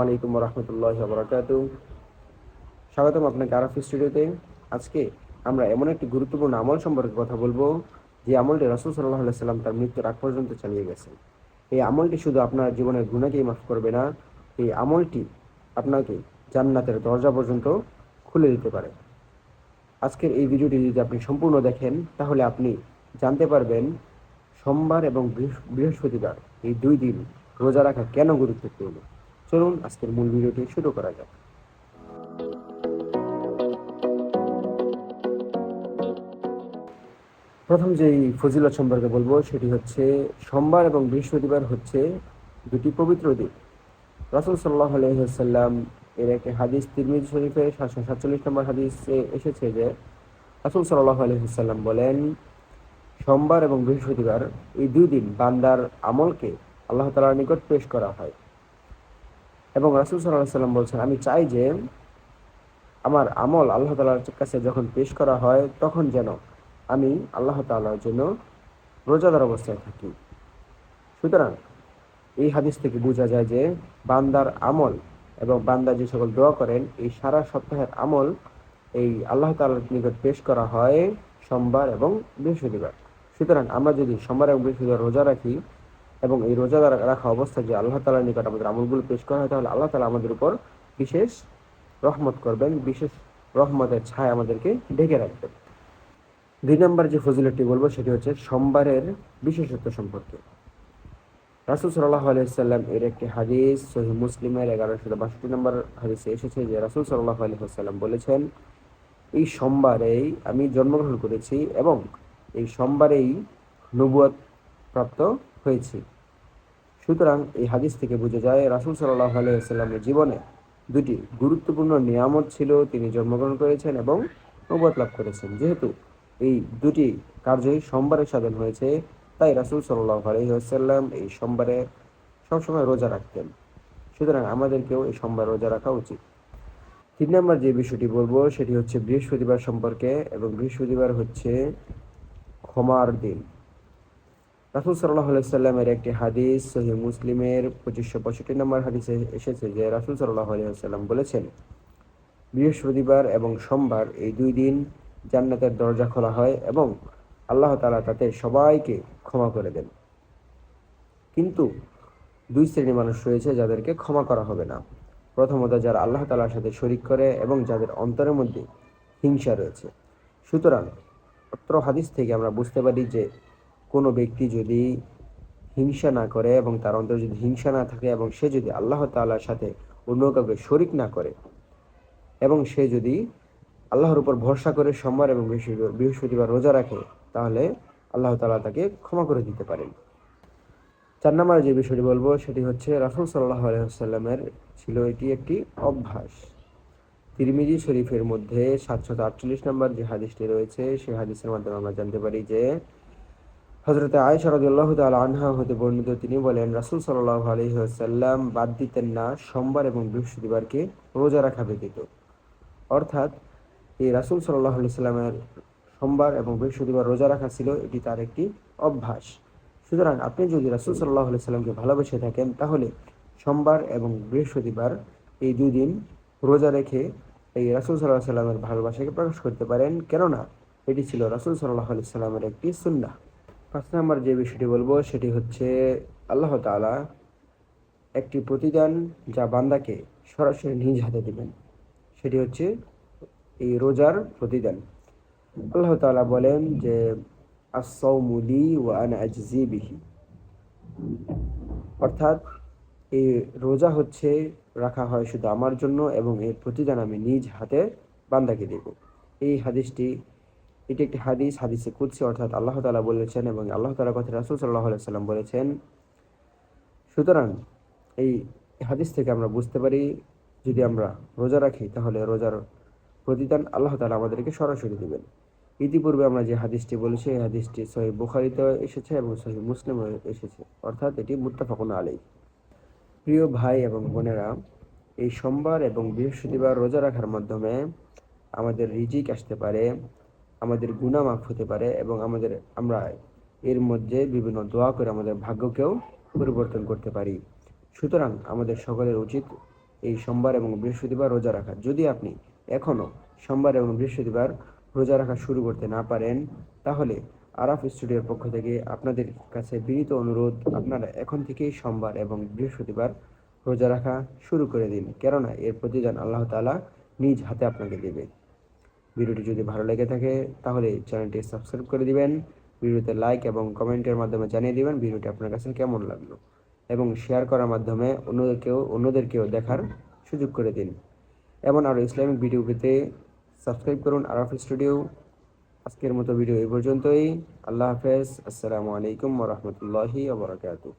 আলাইকুম রহমতুল্লাহ বরাকাতু স্বাগতম আপনাকে আরফি স্টুডিওতে। আজকে আমরা এমন একটি গুরুত্বপূর্ণ আমল সম্পর্কে কথা বলব, যে আমলটি রাসুল সাল্লাহ সাল্লাম তার মৃত্যুর আগ পর্যন্ত চালিয়ে গেছেন। এই আমলটি শুধু আপনার জীবনের গুণাকেই মাফ করবে না, এই আমলটি আপনাকে জান্নাতের দরজা পর্যন্ত খুলে দিতে পারে। আজকের এই ভিডিওটি যদি আপনি সম্পূর্ণ দেখেন, তাহলে আপনি জানতে পারবেন সোমবার এবং বৃহ- বৃহস্পতিবার এই দুই দিন রোজা রাখা কেন গুরুত্বপূর্ণ। চলুন আজকের মূল ভিডিওটি শুরু করা যাক। প্রথম যেই ফজিলত সম্পর্কে বলব, সেটি হচ্ছে সোমবার এবং বৃহস্পতিবার হচ্ছে দুটি পবিত্র দিন। রাসুল সাল্লাহ আলহিহাল্লাম এর একটি হাদিস তিরমিজ শরীফে সাতশো সাতচল্লিশ নম্বর হাদিসে এসেছে যে, রাসুল সাল্লাহ আলহিহাল্লাম বলেন, সোমবার এবং বৃহস্পতিবার এই দুই দিন বান্দার আমলকে আল্লাহ তালার নিকট পেশ করা হয়। এবং রাসুল সাল্লাম বলছেন, আমি চাই যে আমার আমল আল্লাহ তালার কাছে যখন পেশ করা হয়, তখন যেন আমি আল্লাহ তাআলার জন্য রোজাদার অবস্থায় থাকি। সুতরাং এই হাদিস থেকে বোঝা যায় যে বান্দার আমল এবং বান্দা যে সকল দোয়া করেন, এই সারা সপ্তাহের আমল এই আল্লাহ তাআলার নিকট পেশ করা হয় সোমবার এবং বৃহস্পতিবার। সুতরাং আমরা যদি সোমবার এবং বৃহস্পতিবার রোজা রাখি এবং এই রোজা রাখা অবস্থায় যে আল্লাহ তাআলার নিকট আমাদের আমলগুলো পেশ করা হয়, তাহলে আল্লাহ তালা আমাদের উপর বিশেষ রহমত করবেন, বিশেষ রহমতের ছায় আমাদেরকে ঢেকে রাখবেন দুই নম্বর যে ফজিলতটি বলব, সেটি হচ্ছে সোমবারের বিশেষত্ব সম্পর্কে। রাসুল সাল্লাহ আলাইসাল্লাম এর একটি হাদিস সহি মুসলিমের এগারোশো বাষট্টি নম্বর হাদিসে এসেছে যে রাসুল সাল্লাহ আলহিহাল্লাম বলেছেন, এই সোমবারেই আমি জন্মগ্রহণ করেছি এবং এই সোমবারেই নবুয়ত প্রাপ্ত হয়েছি। সুতরাং এই হাদিস থেকে বোঝা যায়, রাসুল সাল্লাহ আলাইসাল্লামের জীবনে দুটি গুরুত্বপূর্ণ নিয়ামত ছিল, তিনি জন্মগ্রহণ করেছেন এবং নবুয়ত লাভ করেছেন। যেহেতু এই দুটি কার্যই সোমবারে সাধন হয়েছে, তাই রাসুল সাল্লাহ আলহিহাল্লাম এই সোমবারে সবসময় রোজা রাখতেন। সুতরাং আমাদেরকেও এই সোমবার রোজা রাখা উচিত। তিন নম্বর যে বিষয়টি বলব, সেটি হচ্ছে বৃহস্পতিবার সম্পর্কে, এবং বৃহস্পতিবার হচ্ছে ক্ষমার দিন। রাসুল সাল্লাহ সাল্লামের একটি হাদিস সহি মুসলিমের পঁচিশশো পঁয়ষট্টি নম্বর হাদিসে এসেছে যে রাসুল সাল্লাহ সাল্লাম বলেছেন, বৃহস্পতিবার এবং সোমবার এই দুই দিন জান্নাতের দরজা খোলা হয় এবং আল্লাহ তালা তাতে সবাইকে ক্ষমা করে দেন। কিন্তু দুই শ্রেণির মানুষ রয়েছে যাদেরকে ক্ষমা করা হবে না। প্রথমত যারা আল্লাহ তালার সাথে শরিক করে এবং যাদের অন্তরের মধ্যে হিংসা রয়েছে। সুতরাং অত্র হাদিস থেকে আমরা বুঝতে পারি যে কোনো ব্যক্তি যদি হিংসা না করে এবং তার অন্তরে যদি হিংসা না থাকে এবং সে যদি আল্লাহ তাআলার সাথে অন্য কাউকে শরিক না করে এবং সে যদি আল্লাহর উপর ভরসা করে সোমবার এবং বৃহস্পতিবার রোজা রাখে, তাহলে আল্লাহ তাআলা তাকে ক্ষমা করে দিতে পারেন। চার নম্বর যে বিষয়টি বলব, সেটি হচ্ছে রাসুল সাল্লাহ আলহামের ছিল এটি একটি অভ্যাস। তিরমিজি শরীফের মধ্যে সাতশত আটচল্লিশ নম্বর যে হাদিসটি রয়েছে, সেই হাদিসের মাধ্যমে আমরা জানতে পারি যে হজরত আয়েশা রাদিয়াল্লাহু তাআলা আনহা হতে বর্ণিত তিনি বলেন, রাসূল সাল্লাল্লাহু আলাইহি ওয়াসাল্লাম বাদ দিতেন না, সোমবার এবং বৃহস্পতিবারকে রোজা রাখা ব্যতীত। অর্থাৎ এই রাসূল সাল্লাল্লাহু আলাইহি সাল্লামের সোমবার এবং বৃহস্পতিবার রোজা রাখা ছিল, এটি তার একটি অভ্যাস। সুতরাং আপনি যদি রাসুল সাল্লাল্লাহু আলাইহি সাল্লামকে ভালোবেসে থাকেন, তাহলে সোমবার এবং বৃহস্পতিবার এই দুই দিন রোজা রেখে এই রাসূল আলাইহি সাল্লামের ভালোবাসাকে প্রকাশ করতে পারেন। কেননা, এটি ছিল রাসুল সাল্লাল্লাহু আলাইহি সাল্লামের একটি সুন্নাহ। পাঁচ নম্বর যে বিষয়টি বলব, সেটি হচ্ছে আল্লাহ তাআলা একটি প্রতিদান যা বান্দাকে সরাসরি নিজ হাতে দেবেন। সেটি হচ্ছে এই রোজার প্রতিদান। আল্লাহ তাআলা বলেন যে আসৌমুলি ওয়া আনা আজজি বিহি। অর্থাৎ এই রোজা হচ্ছে, রাখা হয় শুধু আমার জন্য এবং এর প্রতিদান আমি নিজ হাতে বান্দাকে দেব। এই হাদিসটি এটি একটি হাদিস, হাদিসে কুদসি, অর্থাৎ আল্লাহ তালা বলেছেন এবং আল্লাহ তালা কথা রাসুল সাল্লাহ সাল্লাম বলেছেন। সুতরাং এই হাদিস থেকে আমরা বুঝতে পারি, যদি আমরা রোজা রাখি, তাহলে রোজার প্রতিদান আল্লাহ তালা আমাদেরকে সরাসরি দেবেন। ইতিপূর্বে আমরা যে হাদিসটি বলেছি, এই হাদিসটি সহি বুখারিতে এসেছে এবং সহি মুসলিমে এসেছে, অর্থাৎ এটি মুত্তাফাকুন আলী প্রিয় ভাই এবং বোনেরা, এই সোমবার এবং বৃহস্পতিবার রোজা রাখার মাধ্যমে আমাদের রিজিক আসতে পারে আমাদের গুণা মাফ হতে পারে এবং আমাদের, আমরা এর মধ্যে বিভিন্ন দোয়া করে আমাদের ভাগ্যকেও পরিবর্তন করতে পারি। সুতরাং আমাদের সকলের উচিত এই সোমবার এবং বৃহস্পতিবার রোজা রাখা। যদি আপনি এখনও সোমবার এবং বৃহস্পতিবার রোজা রাখা শুরু করতে না পারেন, তাহলে আরাফ স্টুডিওর পক্ষ থেকে আপনাদের কাছে বিনীত অনুরোধ, আপনারা এখন থেকেই সোমবার এবং বৃহস্পতিবার রোজা রাখা শুরু করে দিন। কেননা এর প্রতিদান আল্লাহ তাআলা নিজ হাতে আপনাকে দেবে। ভিডিওটি যদি ভালো লেগে থাকে, তাহলে চ্যানেলটি সাবস্ক্রাইব করে দিবেন, ভিডিওতে লাইক এবং কমেন্টের মাধ্যমে জানিয়ে দিবেন ভিডিওটি আপনার কাছে কেমন লাগল এবং শেয়ার করার মাধ্যমে অন্যদেরকেও অন্যদেরকেও দেখার সুযোগ করে দিন। এমন আরও ইসলামিক ভিডিও পেতে সাবস্ক্রাইব করুন আরফ স্টুডিও। আজকের মতো ভিডিও এই পর্যন্তই। আল্লাহ হাফেজ। আসসালামু আলাইকুম ওরহমতুল্লাহি ওবরাকাতুহ